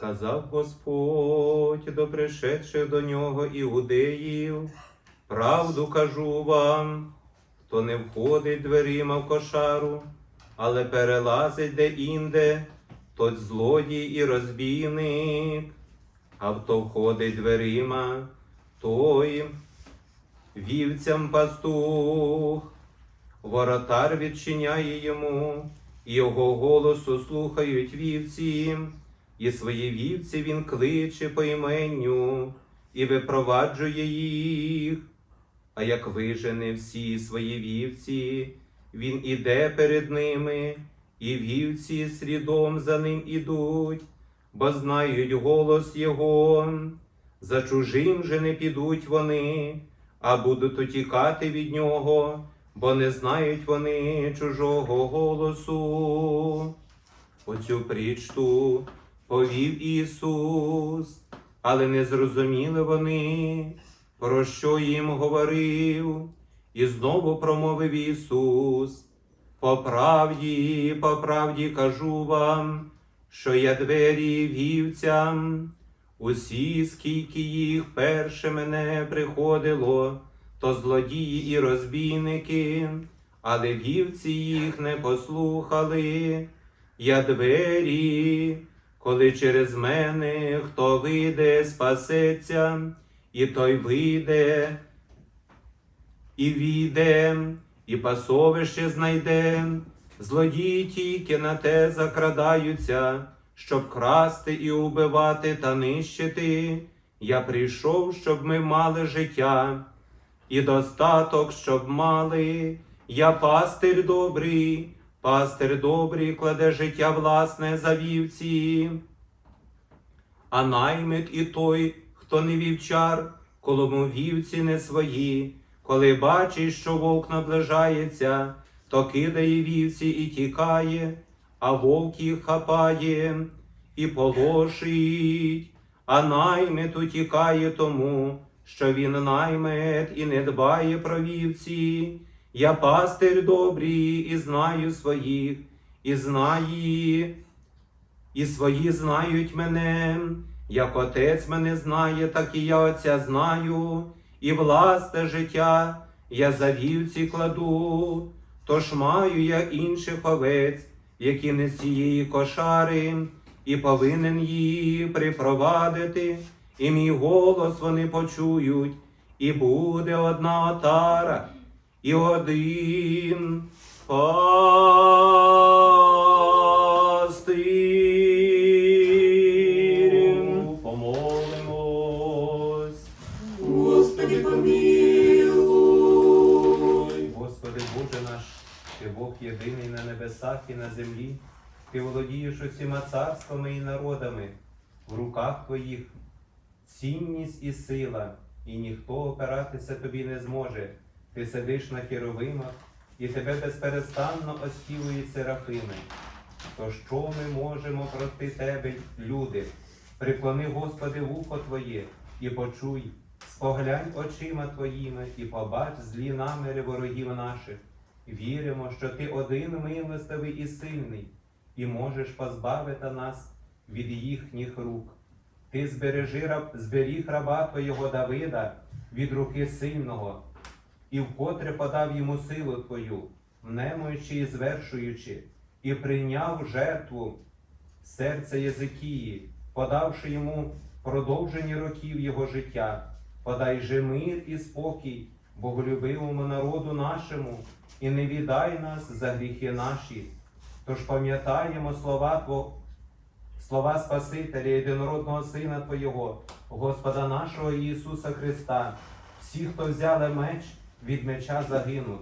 Сказав Господь до пришедших до нього іудеїв, правду кажу вам, хто не входить дверима в кошару, але перелазить де-інде, тот злодій і розбійник, а хто входить дверима, той вівцям пастух. Воротар відчиняє йому, його голосу слухають вівці, і свої вівці він кличе по іменню і випроваджує їх. А як вижене всі свої вівці, він іде перед ними, і вівці слідом за ним ідуть, бо знають голос його. За чужим же не підуть вони, а будуть утікати від нього, бо не знають вони чужого голосу. Оцю прічту повів Ісус, але не зрозуміли вони, про що їм говорив, і знову промовив Ісус. По правді, по правді кажу вам, що я двері вівцям. Усі, скільки їх перше мене приходило, то злодії і розбійники, але вівці їх не послухали. Я двері, коли через мене хто вийде, спасеться, і той вийде, і війде, і пасовище знайде. Злодії тільки на те закрадаються, щоб красти і убивати та нищити. Я прийшов, щоб ми мали життя, і достаток, щоб мали. Я пастир добрий, пастир добрий кладе життя власне за вівці. А наймит і той, хто не вівчар, колому вівці не свої, коли бачить, що вовк наближається, то кидає вівці і тікає, а вовк їх хапає і полошить, а наймит утікає тому, що він наймет і не дбає про вівці. Я пастир добрий і знаю своїх, і знає, і свої знають мене, як отець мене знає, так і я отця знаю, і власне життя я за вівці кладу, тож маю я інших овець, які не з цієї кошари, і повинен їх припровадити, і мій голос вони почують, і буде одна отара, і один пастир. Помолимось. Господи, помилуй. Господи Боже наш, Ти Бог єдиний на небесах і на землі, Ти володієш усіма царствами і народами, в руках Твоїх цінність і сила, і ніхто опиратися тобі не зможе. Ти сидиш на херовимах, і тебе безперестанно оспівують серафими. То що ми можемо проти тебе, люди? Приклони, Господи, вухо Твоє і почуй, споглянь очима Твоїми і побач злі наміри ворогів наших. Віримо, що Ти один милостивий і сильний, і можеш позбавити нас від їхніх рук. Ти збережи зберіг раба Твоєго Давида від руки сильного, і вкотре подав йому силу Твою, внемуючи і звершуючи, і прийняв жертву серце Єзикії, подавши йому продовження років його життя, подай же мир і спокій боголюбивому народу нашому, і не віддай нас за гріхи наші. Тож пам'ятаємо слова Тво, слова Спасителя, єдинородного Сина Твого, Господа нашого Ісуса Христа, всі, хто взяли меч, від меча загинуть.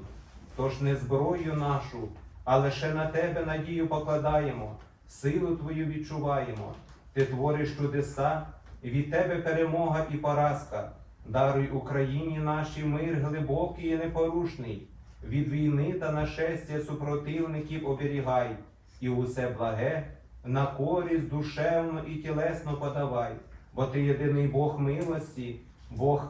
Тож не зброю нашу, а лише на Тебе надію покладаємо, силу Твою відчуваємо. Ти твориш чудеса, і від Тебе перемога і поразка. Даруй Україні нашій мир глибокий і непорушний, від війни та нашестя супротивників оберігай, і усе благе на користь душевно і тілесно подавай, бо ти єдиний Бог милості, Бог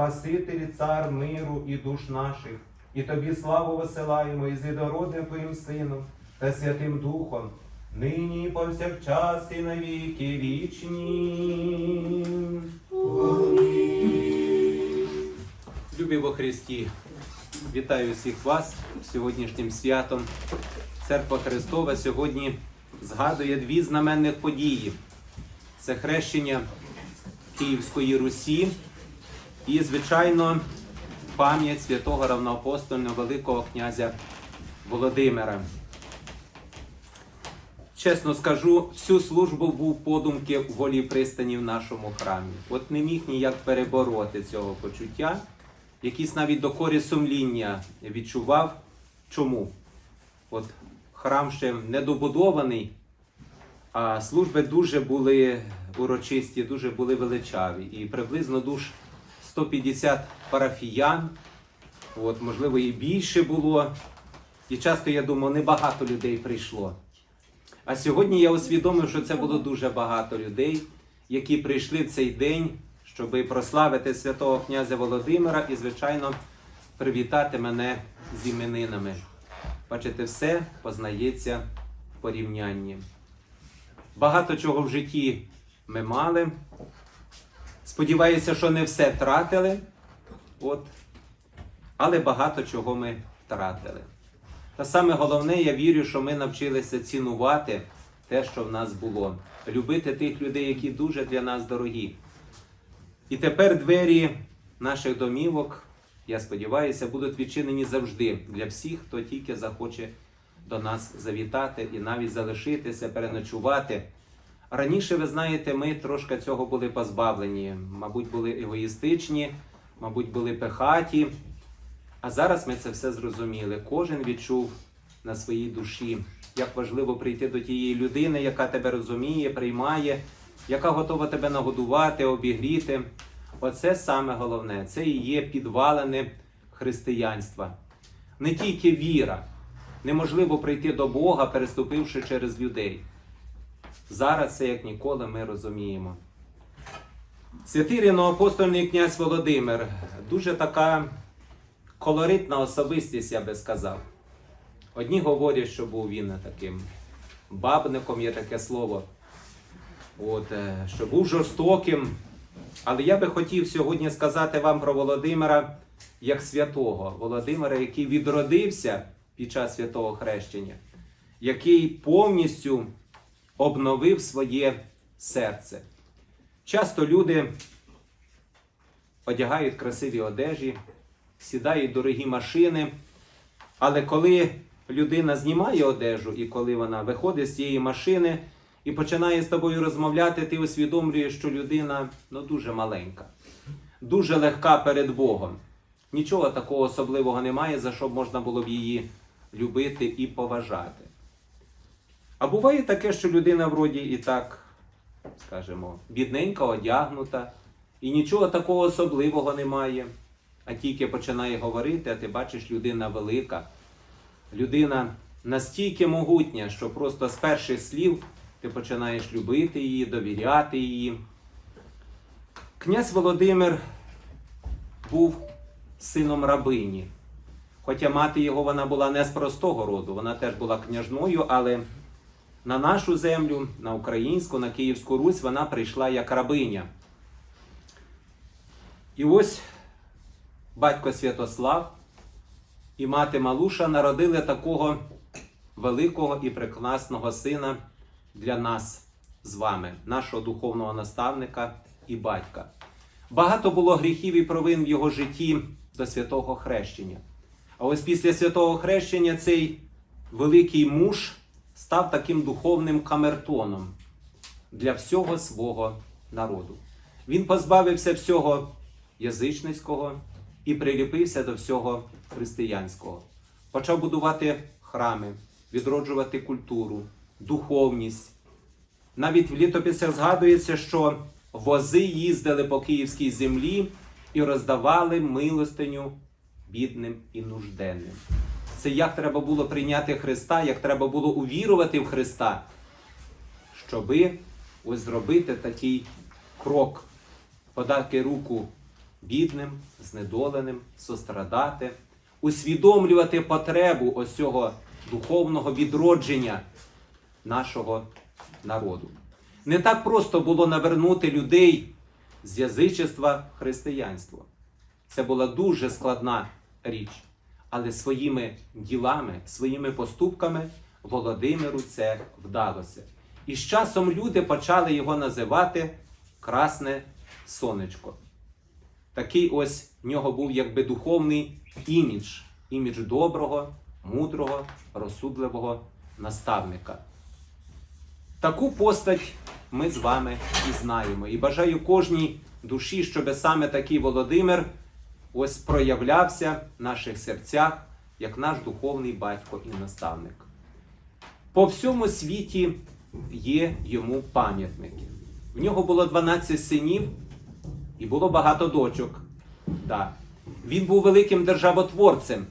Спаситель, і цар миру і душ наших, і тобі славу висилаємо із єдинородним Твоїм Сином та Святим Духом, нині і повсякчас і на віки вічні. Любі во Христі, вітаю всіх вас сьогоднішнім святом. Церква Христова сьогодні згадує дві знаменних події: це хрещення Київської Русі і, звичайно, пам'ять святого равноапостольного Великого князя Володимира. Чесно скажу, всю службу був подумки в голій пристані в нашому храмі. От не міг ніяк перебороти цього почуття, якісь навіть докорі сумління відчував. Чому? От храм ще недобудований, а служби дуже були урочисті, дуже були величаві. І приблизно душ 150 парафіян, от, можливо, і більше було. І часто я думав, небагато людей прийшло. А сьогодні я усвідомив, що це було дуже багато людей, які прийшли в цей день, щоб прославити святого князя Володимира і, звичайно, привітати мене з іменинами. Бачите, все познається в порівнянні. Багато чого в житті ми мали. Сподіваюся, що не все втратили, от. але багато чого ми втратили. Та саме головне, я вірю, що ми навчилися цінувати те, що в нас було, любити тих людей, які дуже для нас дорогі. І тепер двері наших домівок, я сподіваюся, будуть відчинені завжди для всіх, хто тільки захоче до нас завітати і навіть залишитися, переночувати. Раніше, ви знаєте, ми трошки цього були позбавлені. Мабуть, були егоїстичні, мабуть, були пехаті. А зараз ми це все зрозуміли. Кожен відчув на своїй душі, як важливо прийти до тієї людини, яка тебе розуміє, приймає, яка готова тебе нагодувати, обігріти. Оце саме головне. Це і є підвалини християнства. Не тільки віра. Неможливо прийти до Бога, переступивши через людей. Зараз це як ніколи ми розуміємо. Святий рівноапостольний князь Володимир дуже така колоритна особистість, я би сказав. Одні говорять, що був він таким бабником, є таке слово, От, е, що був жорстоким. Але я би хотів сьогодні сказати вам про Володимира як святого, Володимира, який відродився під час святого хрещення, який повністю обновив своє серце. Часто люди одягають красиві одежі, сідають дорогі машини, але коли людина знімає одежу і коли вона виходить з цієї машини і починає з тобою розмовляти, ти усвідомлюєш, що людина ну, дуже маленька, дуже легка перед Богом. Нічого такого особливого немає, за що б можна було б її любити і поважати. А буває таке, що людина вроді і так, скажімо, бідненько одягнута, і нічого такого особливого немає. А тільки починає говорити, а ти бачиш, людина велика, людина настільки могутня, що просто з перших слів ти починаєш любити її, довіряти її. Князь Володимир був сином рабині. Хоча мати його вона була не з простого роду, вона теж була княжною, але на нашу землю, на українську, на Київську Русь вона прийшла як рабиня. І ось батько Святослав і мати Малуша народили такого великого і прекрасного сина для нас з вами, нашого духовного наставника і батька. Багато було гріхів і провин в його житті до святого хрещення. А ось після святого хрещення цей великий муж став таким духовним камертоном для всього свого народу. Він позбавився всього язичницького і приліпився до всього християнського. Почав будувати храми, відроджувати культуру, духовність. Навіть в літописах згадується, що вози їздили по київській землі і роздавали милостиню бідним і нужденним. Це як треба було прийняти Христа, як треба було увірувати в Христа, щоби ось зробити такий крок, подати руку бідним, знедоленим, сострадати, усвідомлювати потребу ось цього духовного відродження. нашого народу. Не так просто було навернути людей з язичества в християнство. Це була дуже складна річ. Але своїми ділами, своїми поступками Володимиру це вдалося. І з часом люди почали його називати Красне Сонечко. Такий ось в нього був якби духовний імідж, імідж доброго, мудрого, розсудливого наставника. Таку постать ми з вами і знаємо. І бажаю кожній душі, щоб саме такий Володимир ось проявлявся в наших серцях як наш духовний батько і наставник. По всьому світі є йому пам'ятники. В нього було 12 синів і було багато дочок. Да. Він був великим державотворцем,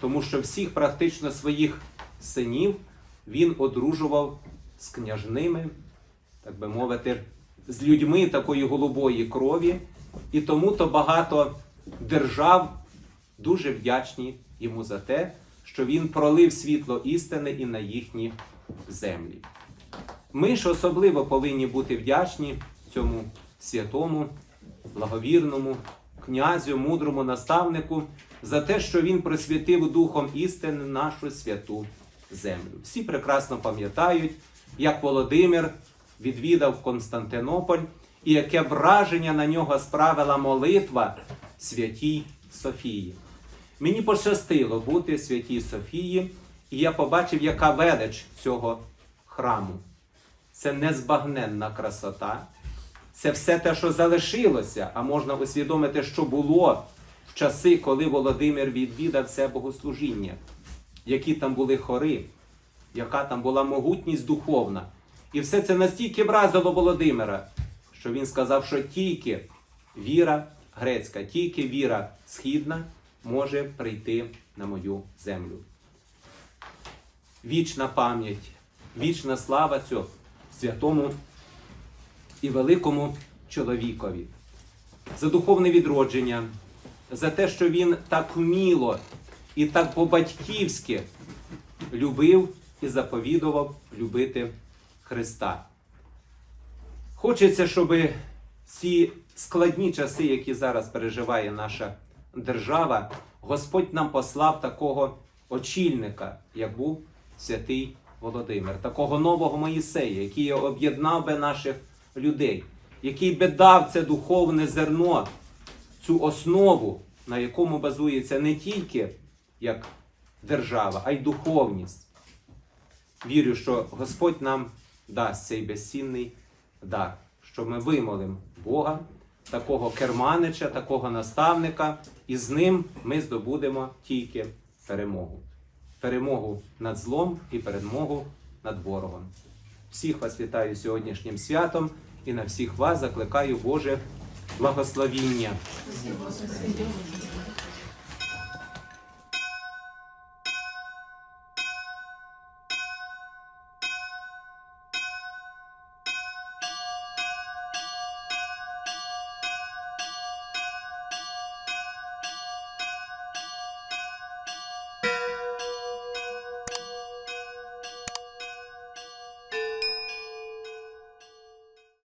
тому що всіх практично своїх синів він одружував з княжними, так би мовити, з людьми такої голубої крові, і тому то багато держав дуже вдячні йому за те, що він пролив світло істини і на їхні землі. Ми ж особливо повинні бути вдячні цьому святому, благовірному князю, мудрому наставнику за те, що він присвятив духом істини нашу святу землю. Всі прекрасно пам'ятають, як Володимир відвідав Константинополь і яке враження на нього справила молитва святій Софії. Мені пощастило бути святій Софії, і я побачив, яка велич цього храму. Це незбагненна красота. Це все те, що залишилося, а можна усвідомити, що було в часи, коли Володимир відвідав це богослужіння, які там були хори, яка там була могутність духовна. І все це настільки вразило Володимира, що він сказав, що тільки віра грецька, тільки віра східна може прийти на мою землю. Вічна пам'ять, вічна слава цього святому і великому чоловікові, за духовне відродження, за те, що він так вміло і так по-батьківськи любив і заповідував любити Христа. Хочеться, щоб ці складні часи, які зараз переживає наша держава, Господь нам послав такого очільника, як був святий Володимир, такого нового Моїсея, який об'єднав би наших людей, який би дав це духовне зерно, цю основу, на якому базується не тільки як держава, а й духовність. Вірю, що Господь нам дасть цей безцінний дар, що ми вимолимо Бога, такого керманича, такого наставника, і з ним ми здобудемо тільки перемогу. Перемогу над злом і перемогу над ворогом. Всіх вас вітаю сьогоднішнім святом і на всіх вас закликаю Боже благословіння.